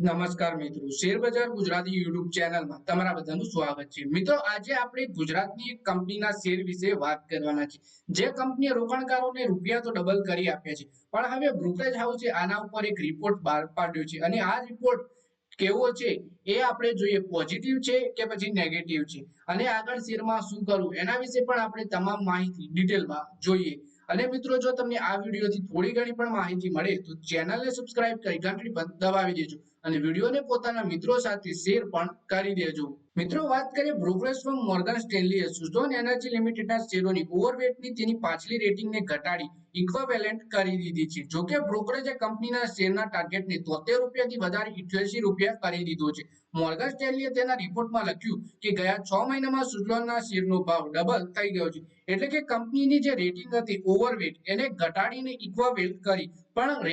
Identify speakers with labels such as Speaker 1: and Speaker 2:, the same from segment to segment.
Speaker 1: નમસ્કાર મિત્રો. Share Gujarati YouTube ચેનલમાં તમારા બધાનું સ્વાગત છે. મિત્રો, આજે આપણે ગુજરાતની એક કંપનીના શેર વિશે વાત કરવાના છે. જે કંપનીએ રોકાણકારોને રૂપિયા તો ડબલ કરી આપ્યા છે, પણ હવે બ્રોકરેજ હાઉસે આના ઉપર એક રિપોર્ટ બહાર પાડ્યો છે અને આ રિપોર્ટ કેવો છે એ આપણે જોઈએ. પોઝિટિવ છે કે પછી નેગેટિવ છે? અને આગળ શેરમાં શું કરવું? એના વિશે પણ આપણે તમામ માહિતી ડિટેલમાં જોઈએ. અને મિત્રો, જો તમને આ વિડીયોથી થોડી ઘણી પણ માહિતી મળે તો ચેનલને સબસ્ક્રાઇબ કરી ઘંટડી દબાવી દેજો. અને વિડીયોને પોતાના મિત્રો સાથે શેર પણ કરી દેજો. મિત્રો, વાત કરીએ બ્રોકરેજ ફર્મ મોર્ગન સ્ટેનલીએ સુઝોન એનર્જી લિમિટેડના શેરોની ઓવરવેટની તેની પાછલી રેટિંગને ઘટાડી ઇક્વાવેલેન્ટ કરી દીધી છે. જોકે બ્રોકરેજે કંપનીના શેરના ટાર્ગેટને તોતેર રૂપિયાથી વધારે ઇઠ્યાસી રૂપિયા કરી દીધો છે. મોર્ગન સ્ટેનલીએ તેના રિપોર્ટમાં લખ્યું કે ગયા છ મહિનામાં સુઝલોનના શેરનો ભાવ ડબલ થઈ ગયો છે. એટલે કે કંપનીની જે રેટિંગ હતી ઓવરવેટ એને ઘટાડીને ઇક્વાવેલ્ટ કરી. પણ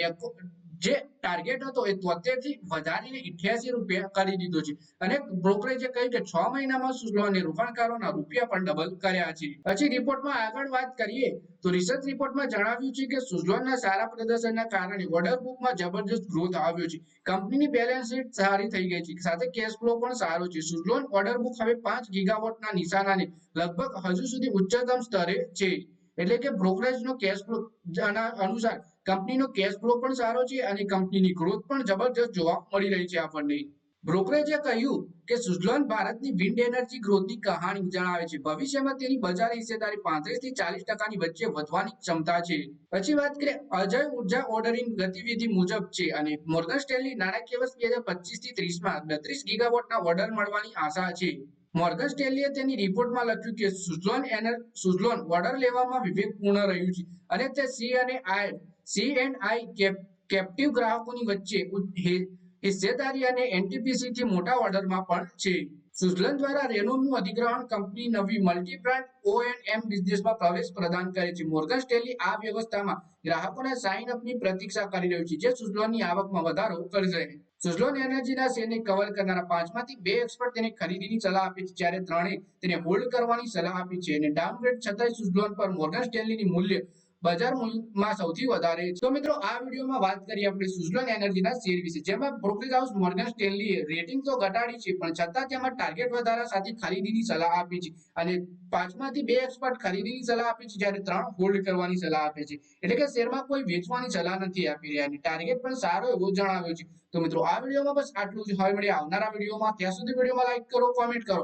Speaker 1: જે ટાર્ગેટ હતો એ તોતેરથી વધારીને ઇઠ્યાસી રૂપિયા કરી દીધો છે. અને બ્રોકરેજે કહ્યું કે છ મહિનામાં સુઝલોને રોકાણકારોના રૂપિયા પણ ડબલ કર્યા છે. પછી રિપોર્ટમાં આગળ વાત કરીએ તો રિસર્ચ રિપોર્ટમાં જણાવ્યું છે કે સુઝલોનના સારા પ્રદર્શનના કારણે ઓર્ડર બુકમાં જબરજસ્ત ગ્રોથ આવ્યો છે. કંપનીની બેલેન્સ શીટ સારી થઈ ગઈ છે. સાથે કેશ ફ્લો પણ સારો છે. સુઝલોન ઓર્ડર બુક હવે પાંચ ગીગાવોટના નિશાનાને લગભગ હજુ સુધી ઉચ્ચતમ સ્તરે છે. એટલે કે બ્રોકરેજનો કેશ ફ્લો અનુસાર કંપનીનો કેશ ફ્લો પણ સારો છે અને કંપનીની ગ્રોથ પણ જબરજસ્ત જોવા મળી રહી છે આપણને. બ્રોકરેજે કહ્યું કે સુઝલોન ભારતની વિન્ડ એનર્જી ગ્રોથની કહાણી જણાવે છે. ભવિષ્યમાં તેની બજાર હિસ્સેદારી પાંત્રીસથી ચાલીસ ટકાની વચ્ચે વધવાની ક્ષમતા છે. પછી વાત કરીએ અજય ઊર્જા ઓર્ડરિંગ ગતિવિધિ મુજબ છે અને મોર્ગન સ્ટેનલી નાણાકીય વર્ષ બે હજાર પચીસથી ત્રીસમાં બત્રીસ ગીગાવોટના ઓર્ડર મળવાની આશા છે. મોર્ગન સ્ટેનલીએ તેની રિપોર્ટમાં લખ્યું કે સુઝલોન એનર સુઝલોન ઓર્ડર લેવામાં વિવેકપૂર્ણ રહ્યું છે અને તે સી અને I C and I captive ગ્રાહકોની વચ્ચે હિસ્સેદારી અને એનટીપીસી થી મોટા ઓર્ડરમાં પણ છે. સુઝલન દ્વારા રેનોનું અધિગ્રહણ કંપની નવી multi brand O N M બિઝનેસમાં પ્રવેશ પ્રદાન કરે છે. મોર્ગન સ્ટેલી આ વ્યવસ્થામાં ગ્રાહકોના સાઇન અપની પ્રતીક્ષા કરી રહ્યું છે, જે સુઝલોનની આવકમાં વધારો કરશે સુઝલોન એનર્જીના શેરને કવર કરનારા પાંચમાંથી બે એક્સપર્ટ તેને ખરીદીની સલાહ આપી છે, જ્યારે ત્રણે તેને હોલ્ડ કરવાની સલાહ આપી છે. અને ડાઉનગ્રેડ છતાંય સુઝલોન પર મોર્ગન સ્ટેલીની મૂલ્ય બજાર મૂલ્યમાં સૌથી વધારે છે. તો મિત્રો, આ વિડીયોમાં વાત કરીએ આપણે સુઝલોન એનર્જીના શેર વિશે. જેમાં બ્રોકરેજ હાઉસ મોર્ગન સ્ટેનલીએ રેટિંગ તો ઘટાડી છે, પણ છતાં તેમાં ટાર્ગેટ વધારા સાથે ખરીદીની સલાહ આપી છે અને પાંચમાંથી બે એક્સપર્ટ ખરીદીની સલાહ આપી છે, જ્યારે ત્રણ હોલ્ડ કરવાની સલાહ આપે છે. એટલે કે શેરમાં કોઈ વેચવાની સલાહ નથી આપી રહ્યા અને ટાર્ગેટ પણ સારો એવો જણાવ્યો છે. તો મિત્રો, આ વિડીયોમાં બસ આટલું જ. હવે મળીએ આવનારા વિડીયોમાં. ત્યાં સુધી વિડીયોમાં લાઈક કરો, કોમેન્ટ કરો.